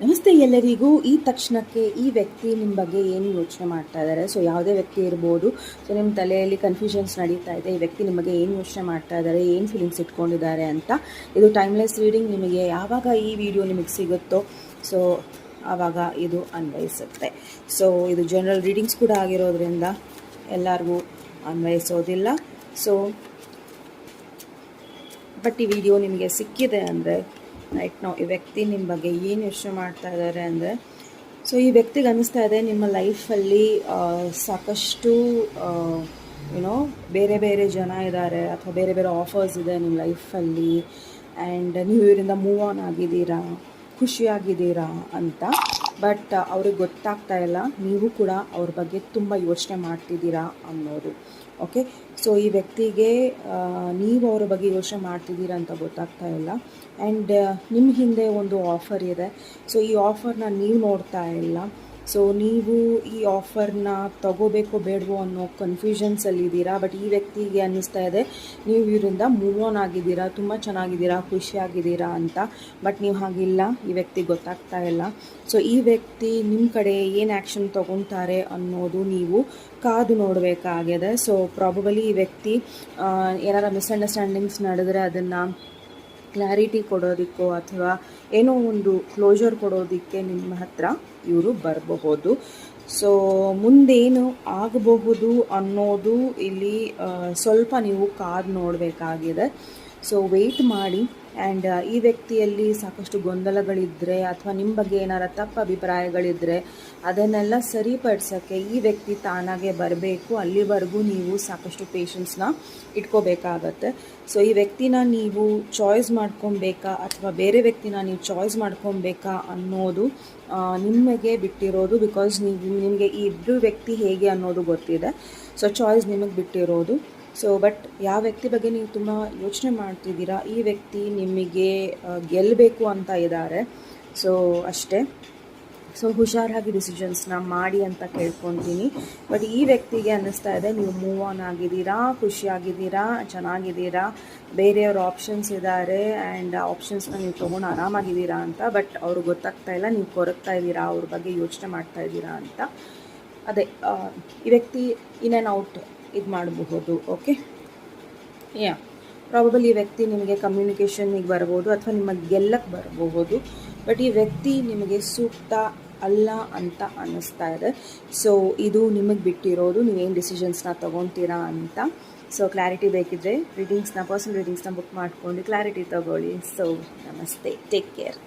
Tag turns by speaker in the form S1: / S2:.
S1: ನಮಸ್ತೆ ಎಲ್ಲರಿಗೂ. ಈ ತಕ್ಷಣಕ್ಕೆ ಈ ವ್ಯಕ್ತಿ ನಿಮ್ಮ ಬಗ್ಗೆ ಏನು ಯೋಚನೆ ಮಾಡ್ತಾ ಇದ್ದಾರೆ? ಸೊ ಯಾವುದೇ ವ್ಯಕ್ತಿ ಇರ್ಬೋದು. ಸೊ ನಿಮ್ಮ ತಲೆಯಲ್ಲಿ ಕನ್ಫ್ಯೂಷನ್ಸ್ ನಡೀತಾ ಇದೆ. ಈ ವ್ಯಕ್ತಿ ನಿಮ್ಮ ಬಗ್ಗೆ ಏನು ಯೋಚನೆ ಮಾಡ್ತಾ ಇದ್ದಾರೆ? ಏನು ಫೀಲಿಂಗ್ಸ್ ಇಟ್ಕೊಂಡಿದ್ದಾರೆ ಅಂತ. ಇದು ಟೈಮ್ಲೆಸ್ ರೀಡಿಂಗ್ ನಿಮಗೆ ಯಾವಾಗ ಈ ವಿಡಿಯೋ ನಿಮಗೆ ಸಿಗುತ್ತೋ ಸೊ ಆವಾಗ ಇದು ಅನ್ವಯಿಸುತ್ತೆ. ಸೊ ಇದು ಜನರಲ್ ರೀಡಿಂಗ್ಸ್ ಕೂಡ ಆಗಿರೋದ್ರಿಂದ ಎಲ್ಲರಿಗೂ ಅನ್ವಯಿಸೋದಿಲ್ಲ. ಸೊ ಬಟ್ ಈ ವಿಡಿಯೋ ನಿಮಗೆ ಸಿಕ್ಕಿದೆ ಅಂದರೆ ರೈಟ್ ನಾವು ಈ ವ್ಯಕ್ತಿ ನಿಮ್ಮ ಬಗ್ಗೆ ಏನು ಯೋಚನೆ ಮಾಡ್ತಾ ಇದ್ದಾರೆ ಅಂದರೆ ಸೊ ಈ ವ್ಯಕ್ತಿಗೆ ಅನ್ನಿಸ್ತಾ ಇದೆ, ನಿಮ್ಮ ಲೈಫಲ್ಲಿ ಸಾಕಷ್ಟು ಯುನೋ ಬೇರೆ ಬೇರೆ ಜನ ಇದ್ದಾರೆ ಅಥವಾ ಬೇರೆ ಬೇರೆ ಆಫರ್ಸ್ ಇದೆ ನಿಮ್ಮ ಲೈಫಲ್ಲಿ ಆ್ಯಂಡ್ ನೀವು ಇವರಿಂದ ಮೂವ್ ಆನ್ ಆಗಿದ್ದೀರಾ, ಖುಷಿಯಾಗಿದ್ದೀರಾ ಅಂತ. ಬಟ್ ಅವ್ರಿಗೆ ಗೊತ್ತಾಗ್ತಾ ಇಲ್ಲ. ನೀವು ಕೂಡ ಅವ್ರ ಬಗ್ಗೆ ತುಂಬ ಯೋಚನೆ ಮಾಡ್ತಿದ್ದೀರಾ ಅನ್ನೋದು. ಓಕೆ ಸೊ ಈ ವ್ಯಕ್ತಿಗೆ ನೀವು ಅವ್ರ ಬಗ್ಗೆ ಯೋಚನೆ ಮಾಡ್ತಿದ್ದೀರಾ ಅಂತ ಗೊತ್ತಾಗ್ತಾ ಇಲ್ಲ. ಆ್ಯಂಡ್ ನಿಮ್ಮ ಹಿಂದೆ ಒಂದು ಆಫರ್ ಇದೆ. ಸೊ ಈ ಆಫರ್ನ ನೀವು ನೋಡ್ತಾ ಇಲ್ಲ. ಸೊ ನೀವು ಈ ಆಫರ್ನ ತಗೋಬೇಕೋ ಬೇಡವೋ ಅನ್ನೋ ಕನ್ಫ್ಯೂಷನ್ಸಲ್ಲಿದ್ದೀರಾ ಬಟ್ ಈ ವ್ಯಕ್ತಿಗೆ ಅನ್ನಿಸ್ತಾ ಇದೆ, ನೀವು ಇವರಿಂದ ಮೂವ್ ಆನ್ ಆಗಿದ್ದೀರಾ? ತುಂಬ ಚೆನ್ನಾಗಿದ್ದೀರಾ? ಖುಷಿಯಾಗಿದ್ದೀರಾ? ಅಂತ. ಬಟ್ ನೀವು ಹಾಗಿಲ್ಲ. ಈ ವ್ಯಕ್ತಿ ಗೊತ್ತಾಗ್ತಾ ಇಲ್ಲ. ಸೊ ಈ ವ್ಯಕ್ತಿ ನಿಮ್ಮ ಕಡೆ ಏನು ಆ್ಯಕ್ಷನ್ ತೊಗೊತಾರೆ ಅನ್ನೋದು ನೀವು ಕಾದು ನೋಡಬೇಕಾಗಿದೆ. ಸೊ ಪ್ರಾಬಬಲಿ ಈ ವ್ಯಕ್ತಿ ಏನಾರ ಮಿಸ್ಅಂಡರ್ಸ್ಟ್ಯಾಂಡಿಂಗ್ಸ್ ನಡೆದ್ರೆ ಅದನ್ನು ಕ್ಲಾರಿಟಿ ಕೊಡೋದಕ್ಕೋ ಅಥವಾ ಏನೋ ಒಂದು ಕ್ಲೋಜರ್ ಕೊಡೋದಕ್ಕೆ ನಿಮ್ಮ ಹತ್ರ ಇವರು ಬರಬಹುದು. ಸೊ ಮುಂದೇನು ಆಗಬಹುದು ಅನ್ನೋದು ಇಲ್ಲಿ ಸ್ವಲ್ಪ ನೀವು ಕಾದು ನೋಡಬೇಕಾಗಿದೆ. ಸೊ ವೆಯ್ಟ್ ಮಾಡಿ. ಆ್ಯಂಡ್ ಈ ವ್ಯಕ್ತಿಯಲ್ಲಿ ಸಾಕಷ್ಟು ಗೊಂದಲಗಳಿದ್ದರೆ ಅಥವಾ ನಿಮ್ಮ ಬಗ್ಗೆ ಏನಾರ ತಪ್ಪು ಅಭಿಪ್ರಾಯಗಳಿದ್ದರೆ ಅದನ್ನೆಲ್ಲ ಸರಿಪಡಿಸೋಕ್ಕೆ ಈ ವ್ಯಕ್ತಿ ತಾನಾಗೆ ಬರಬೇಕು. ಅಲ್ಲಿವರೆಗೂ ನೀವು ಸಾಕಷ್ಟು ಪೇಷನ್ಸ್ನ ಇಟ್ಕೋಬೇಕಾಗತ್ತೆ. ಸೊ ಈ ವ್ಯಕ್ತಿನ ನೀವು ಚಾಯ್ಸ್ ಮಾಡ್ಕೊಬೇಕಾ ಅಥವಾ ಬೇರೆ ವ್ಯಕ್ತಿನ ನೀವು ಚಾಯ್ಸ್ ಮಾಡ್ಕೊಬೇಕಾ ಅನ್ನೋದು ನಿಮಗೆ ಬಿಟ್ಟಿರೋದು ಬಿಕಾಸ್ ನೀವು, ನಿಮಗೆ ಈ ಇಬ್ಬರು ವ್ಯಕ್ತಿ ಹೇಗೆ ಅನ್ನೋದು ಗೊತ್ತಿದೆ. ಸೊ ಚಾಯ್ಸ್ ನಿಮಗೆ ಬಿಟ್ಟಿರೋದು. ಸೊ ಬಟ್ ಯಾವ ವ್ಯಕ್ತಿ ಬಗ್ಗೆ ನೀವು ತುಂಬ ಯೋಚನೆ ಮಾಡ್ತಿದ್ದೀರಾ? ಈ ವ್ಯಕ್ತಿ ನಿಮಗೆ ಗೆಲ್ಲಬೇಕು ಅಂತ ಇದ್ದಾರೆ. ಸೊ ಅಷ್ಟೇ. ಸೊ ಹುಷಾರಾಗಿ ಡಿಸಿಷನ್ಸ್ನ ಮಾಡಿ ಅಂತ ಕೇಳ್ಕೊತೀನಿ. ಬಟ್ ಈ ವ್ಯಕ್ತಿಗೆ ಅನ್ನಿಸ್ತಾ ಇದೆ, ನೀವು ಮೂವ್ ಆನ್ ಆಗಿದ್ದೀರಾ, ಖುಷಿಯಾಗಿದ್ದೀರಾ, ಚೆನ್ನಾಗಿದ್ದೀರಾ, ಬೇರೆಯವ್ರ ಆಪ್ಷನ್ಸ್ ಇದ್ದಾರೆ ಆ್ಯಂಡ್ ಆಪ್ಷನ್ಸ್ನ ನೀವು ತೊಗೊಂಡು ಆರಾಮಾಗಿದ್ದೀರಾ ಅಂತ ಬಟ್ ಅವ್ರಿಗೆ ಗೊತ್ತಾಗ್ತಾ ಇಲ್ಲ, ನೀವು ಕೊರಗ್ತಾ ಇದ್ದೀರಾ, ಅವ್ರ ಬಗ್ಗೆ ಯೋಚನೆ ಮಾಡ್ತಾ ಇದ್ದೀರಾ ಅಂತ. ಅದೇ ಈ ವ್ಯಕ್ತಿ ಇನ್ ಆ್ಯಂಡ್ ಔಟ್ ಇದು ಮಾಡಬಹುದು ಓಕೆ ಯಾ ಪ್ರಾಬಬಲ್ ಈ ವ್ಯಕ್ತಿ ನಿಮಗೆ ಕಮ್ಯುನಿಕೇಷನ್ಗೆ ಬರ್ಬೋದು ಅಥವಾ ನಿಮ್ಮ ಗೆಲ್ಲಕ್ಕೆ ಬರಬಹುದು ಬಟ್ ಈ ವ್ಯಕ್ತಿ ನಿಮಗೆ ಸೂಕ್ತ ಅಲ್ಲ ಅಂತ ಅನ್ನಿಸ್ತಾ ಇದೆ. ಸೊ ಇದು ನಿಮಗೆ ಬಿಟ್ಟಿರೋದು, ನೀವೇನು ಡಿಸಿಷನ್ಸ್ನ ತೊಗೊತೀರಾ ಅಂತ. ಸೊ ಕ್ಲಾರಿಟಿ ಬೇಕಿದ್ರೆ ರೀಡಿಂಗ್ಸ್ನ ಪರ್ಸನಲ್ ರೀಡಿಂಗ್ಸ್ನ ಬುಕ್ ಮಾಡ್ಕೊಂಡು ಕ್ಲಾರಿಟಿ ತಗೊಳ್ಳಿ. ಸೊ ನಮಸ್ತೆ. Take care